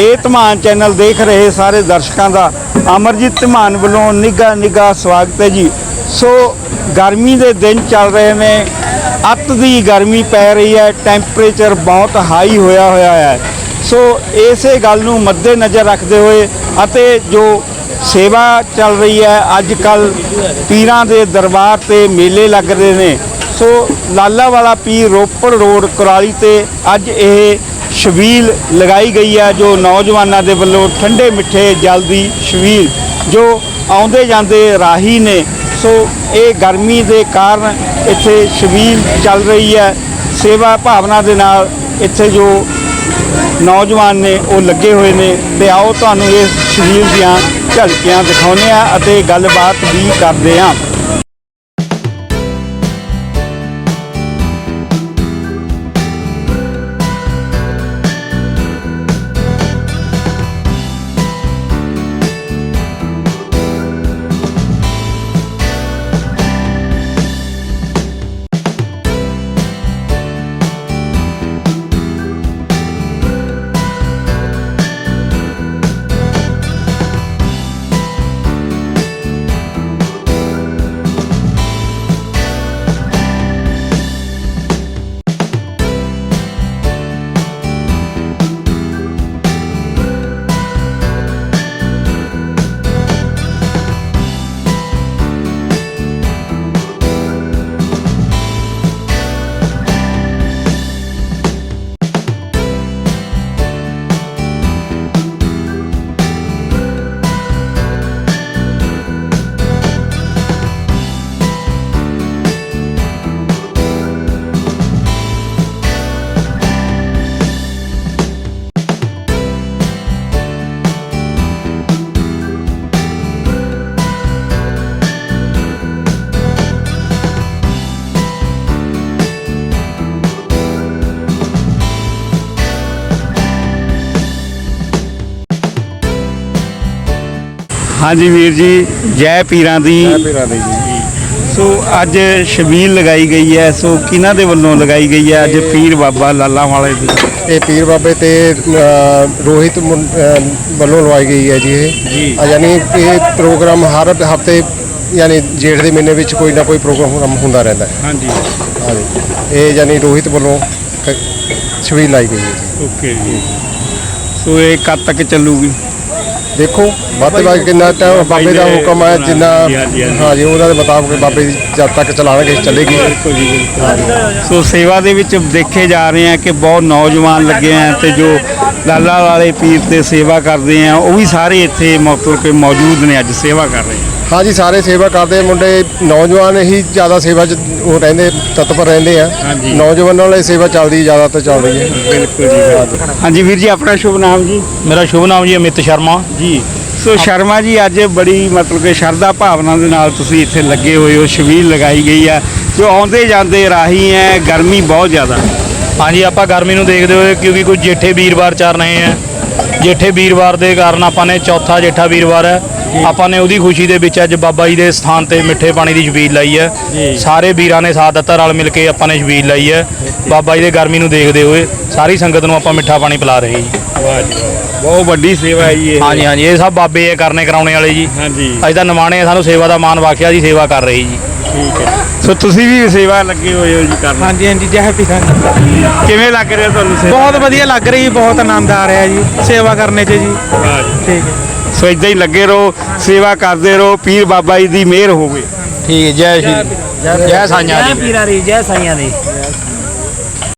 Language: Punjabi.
ਇਹ ਧਮਾਨ ਚੈਨਲ ਦੇਖ ਰਹੇ ਸਾਰੇ ਦਰਸ਼ਕਾਂ ਦਾ ਅਮਰਜੀਤ ਧਮਾਨ ਵੱਲੋਂ ਨਿੱਘਾ ਨਿੱਘਾ ਸਵਾਗਤ ਹੈ ਜੀ। ਸੋ ਗਰਮੀ ਦੇ ਦਿਨ ਚੱਲ ਰਹੇ ਨੇ। ਅੱਤ ਦੀ ਗਰਮੀ ਪੈ ਰਹੀ ਹੈ। ਟੈਂਪਰੇਚਰ ਬਹੁਤ ਹਾਈ ਹੋਇਆ ਹੋਇਆ ਹੈ। ਸੋ ਇਸੇ ਗੱਲ ਨੂੰ ਮੱਦੇ ਨਜ਼ਰ ਰੱਖਦੇ ਹੋਏ ਅਤੇ ਜੋ ਸੇਵਾ ਚੱਲ ਰਹੀ ਹੈ, ਅੱਜ ਕੱਲ ਪੀਰਾਂ ਦੇ ਦਰਬਾਰ ਤੇ ਮੇਲੇ ਲੱਗ ਰਹੇ ਨੇ। ਸੋ ਲਾਲਾ ਵਾਲਾ ਪੀਰ ਰੋਪੜ ਰੋਡ ਕੁਰਾਲੀ ਤੇ ਅੱਜ ਇਹ ਛਬੀਲ ਲਗਾਈ ਗਈ ਹੈ, ਜੋ ਨੌਜਵਾਨਾਂ ਦੇ ਵੱਲੋਂ ਠੰਡੇ ਮਿੱਠੇ ਜਲ ਦੀ ਛਬੀਲ ਜੋ ਆਉਂਦੇ ਜਾਂਦੇ ਰਾਹੀ ਨੇ। ਸੋ ਇਹ ਗਰਮੀ ਦੇ ਕਾਰਨ ਇੱਥੇ ਛਬੀਲ ਚੱਲ ਰਹੀ ਹੈ। ਸੇਵਾ ਭਾਵਨਾ ਦੇ ਨਾਲ ਇੱਥੇ ਜੋ ਨੌਜਵਾਨ ਨੇ, ਉਹ ਲੱਗੇ ਹੋਏ ਨੇ। ਤੇ ਆਓ ਤੁਹਾਨੂੰ ਇਹ ਛਬੀਲ ਦੀਆਂ ਝਲਕੀਆਂ ਦਿਖਾਉਂਦੇ ਆ ਅਤੇ ਗੱਲਬਾਤ ਵੀ ਕਰਦੇ ਆ ਹਾਂਜੀ ਵੀਰ ਜੀ ਜੈ ਪੀਰਾਂ ਦੀ। ਪੀਰਾਂ ਦੀ ਜੀ। ਸੋ ਅੱਜ ਛਬੀਲ ਲਗਾਈ ਗਈ ਹੈ ਸੋ ਕਿਹਨਾਂ ਦੇ ਵੱਲੋਂ ਲਗਾਈ ਗਈ ਹੈ? ਅੱਜ ਪੀਰ ਬਾਬਾ ਲਾਲਾ ਵਾਲੇ ਦੀ। ਇਹ ਪੀਰ ਬਾਬੇ ਤੇ ਅ, ਰੋਹਿਤ ਮੁੰ- ਅ, ਵੱਲੋਂ ਲਵਾਈ ਗਈ ਹੈ ਜੀ ਇਹ। ਜੀ। ਯਾਨੀ ਇਹ ਪ੍ਰੋਗਰਾਮ ਹਰ ਹਫ਼ਤੇ ਯਾਨੀ ਜੇਠ ਦੇ ਮਹੀਨੇ ਵਿੱਚ ਕੋਈ ਨਾ ਕੋਈ ਪ੍ਰੋਗਰਾਮ ਹੁੰਦਾ ਰਹਿੰਦਾ ਹੈ। ਹਾਂਜੀ। ਹਾਂਜੀ ਇਹ ਯਾਨੀ ਰੋਹਿਤ ਵੱਲੋਂ ਕ- ਲਾਈ ਗਈ ਹੈ ਜੀ। ਓਕੇ ਜੀ। ਸੋ ਇਹ ਕਦ ਤੱਕ ਚੱਲੂਗੀ? ਦੇਖੋ ਵੱਧ ਤੋਂ ਵੱਧ ਕਿੰਨਾ ਟਾਈਮ ਬਾਬੇ ਦਾ ਹੁਕਮ ਹੈ ਜਿੰਨਾ ਹਾਂਜੀ, ਉਹਨਾਂ ਦੇ ਮੁਤਾਬਕ ਬਾਬੇ ਦੀ ਜਦ ਤੱਕ ਚਲਾਣਗੇ ਚੱਲੇਗੀ। ਸੋ ਸੇਵਾ ਦੇ ਵਿੱਚ ਦੇਖੇ ਜਾ ਰਹੇ ਆ ਕਿ ਬਹੁਤ ਨੌਜਵਾਨ ਲੱਗੇ ਆ ਤੇ ਜੋ ਲਾਲਾ ਵਾਲੇ ਪੀਰ ਤੇ ਸੇਵਾ ਕਰਦੇ ਆ ਉਹ ਵੀ ਸਾਰੇ ਇੱਥੇ ਮੌਕੇ ਤੇ ਮੌਜੂਦ ਨੇ ਅੱਜ ਸੇਵਾ ਕਰ ਰਹੇ ਆ। ਹਾਂਜੀ ਸਾਰੇ ਸੇਵਾ ਕਰਦੇ ਮੁੰਡੇ ਨੌਜਵਾਨ ਹੀ ਜ਼ਿਆਦਾ ਸੇਵਾ 'ਚ ਉਹ ਰਹਿੰਦੇ ਤਤਪਰ ਰਹਿੰਦੇ ਆ। ਹਾਂਜੀ। ਨੌਜਵਾਨਾਂ ਲਈ ਸੇਵਾ ਚੱਲਦੀ ਜ਼ਿਆਦਾ ਤਾਂ ਚੱਲ ਰਹੀ ਹੈ। ਬਿਲਕੁਲ ਜੀ ਹਾਂਜੀ ਵੀਰ ਜੀ ਆਪਣਾ ਸ਼ੁਭ ਨਾਮ ਜੀ? ਮੇਰਾ ਸ਼ੁਭ ਨਾਮ ਜੀ ਅਮਿਤ ਸ਼ਰਮਾ। ਜੀ। ਸੋ ਸ਼ਰਮਾ ਜੀ ਅੱਜ ਬੜੀ ਮਤਲਬ ਕਿ ਸ਼ਰਧਾ ਭਾਵਨਾ ਦੇ ਨਾਲ ਤੁਸੀਂ ਇੱਥੇ ਲੱਗੇ ਹੋਏ ਹੋ ਛਬੀਲ ਲਗਾਈ ਗਈ ਆ। ਜੋ ਆਉਂਦੇ ਜਾਂਦੇ ਰਾਹੀ ਹੈ ਗਰਮੀ ਬਹੁਤ ਜ਼ਿਆਦਾ। ਹਾਂਜੀ ਆਪਾਂ ਗਰਮੀ ਨੂੰ ਦੇਖਦੇ ਹੋਏ ਕਿਉਂਕਿ ਕੋਈ ਜੇਠੇ ਵੀਰਵਾਰ ਚੱਲ ਰਹੇ ਆ। ਜੇਠੇ ਵੀਰਵਾਰ ਦੇ ਕਾਰਨ ਆਪਾਂ ਨੇ ਚੌਥਾ ਜੇਠਾ ਵੀਰਵਾਰ ਹੈ। ਆਪਾਂ ਨੇ ਉਹਦੀ ਖੁਸ਼ੀ ਦੇ ਵਿੱਚ ਅੱਜ ਬਾਬਾ ਜੀ ਦੇ ਸਥਾਨ ਤੇ ਮਿੱਠੇ ਪਾਣੀ ਦੀ ਛਬੀਲ ਲਾਈ ਹੈ। ਜੀ। ਸਾਰੇ ਵੀਰਾਂ ਨੇ ਸਾਥ ਦਿੱਤਾ ਰਲ ਮਿਲ ਕੇ ਆਪਾਂ ਨੇ ਛਬੀਲ ਲਾਈ ਹੈ। ਬਾਬਾ ਜੀ ਦੇ ਗਰਮੀ ਨੂੰ ਦੇਖਦੇ ਹੋਏ ਸਾਰੀ ਸੰਗਤ ਨੂੰ ਆਪਾਂ ਮਿੱਠਾ ਪਾਣੀ ਪਿਲਾ ਰਹੇ ਜੀ। ਬਹੁਤ ਵੱਡੀ ਸੇਵਾ ਹੈ ਜੀ ਇਹ। ਹਾਂਜੀ ਹਾਂਜੀ ਇਹ ਸਭ ਬਾਬੇ ਇਹ ਕਰਨੇ ਕਰਾਉਣੇ ਵਾਲੇ ਜੀ। ਹਾਂਜੀ। ਅੱਜ ਤਾਂ ਨਿਮਾਣੇ ਸਾਨੂੰ ਸੇਵਾ ਦਾ ਮਾਣ ਬਖਸ਼ਿਆ ਜੀ ਸੇਵਾ ਕਰ ਰਹੇ ਜੀ। ਠੀਕ ਹੈ। ਸੋ ਤੁਸੀਂ ਵੀ ਸੇਵਾ ਲੱਗੇ ਹੋਏ ਹੋ ਜੀ ਕਰਨ। ਹਾਂਜੀ ਹਾਂਜੀ ਜੈ ਪੀਰਾਂ ਕਿਵੇਂ ਲੱਗ ਰਿਹਾ ਤੁਹਾਨੂੰ ਸੇਵਾ? ਬਹੁਤ ਵਧੀਆ ਲੱਗ ਰਹੀ ਬਹੁਤ ਆਨੰਦ ਆ ਰਿਹਾ ਜੀ ਸੇਵਾ ਕਰਨੇ 'ਚ ਜੀ। ਠੀਕ ਹੈ। ਸੋ ਇਦਾਂ ਹੀ ਲੱਗੇ ਰਹੋ ਸੇਵਾ ਕਰਦੇ ਰਹੋ ਪੀਰ ਬਾਬਾ ਜੀ ਦੀ ਮਿਹਰ ਹੋਵੇ। ਠੀਕ ਜੈ ਸ਼੍ਰੀ ਜੈ ਸਾਈਆਂ ਜੈ ਪੀਰਾਂ ਦੀ ਜੈ ਸਾਈਆਂ ਦੀ।